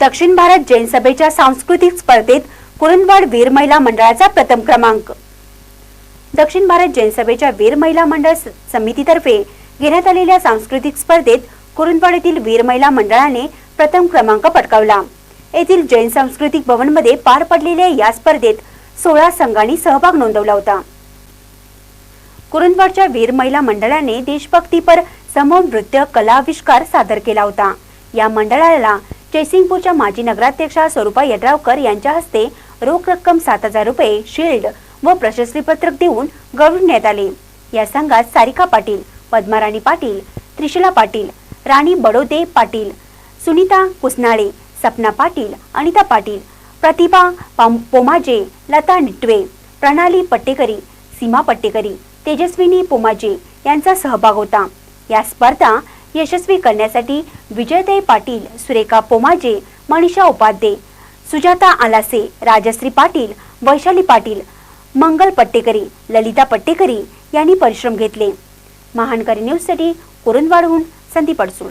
दक्षिण भारत जैन सभेच्या सांस्कृतिक स्पर्धेत कुरुंदवाड वीर महिला मंडळाचा प्रथम क्रमांक. दक्षिण भारत जैन सभेच्या वीर महिला मंडळ समितीतर्फे घेण्यात आलेल्या सांस्कृतिक स्पर्धेत कुरुंदवाड येथील वीर महिला मंडळाने प्रथम क्रमांक पटकावला. येथील जैन सांस्कृतिक भवनमध्ये पार पडलेल्या या स्पर्धेत सोळा संघांनी सहभाग नोंदवला होता. कुरुंदवाडच्या वीर महिला मंडळाने देशभक्तीपर समूह नृत्य कलाविष्कार सादर केला होता. या मंडळाला जयसिंगपूरच्या माजी नगराध्यक्षा स्वरूपा यड्रावकर यांच्या हस्ते रोख रक्कम सात हजार रुपये शिल्ड व प्रशस्तीपत्रक देऊन गौरविण्यात आले. या संघात सारिका पाटील पद्माराणी पाटील त्रिशला पाटील राणी बडोदे पाटील सुनीता कुसनाळे सपना पाटील अनिता पाटील प्रतिभा पोमाजे लता निटवे प्रणाली पट्टेकरी सीमा पट्टेकरी तेजस्विनी पोमाजे यांचा सहभाग होता. या स्पर्धा यशस्वी करण्यासाठी विजयताई पाटील सुरेखा पोमाजे मनीषा उपाध्ये सुजाता आलासे राजश्री पाटील वैशाली पाटील मंगल पट्टेकरी ललिता पट्टेकरी यांनी परिश्रम घेतले. महानकरी न्यूजसाठी कुरुंदवाडहून संदीप अडसूळ.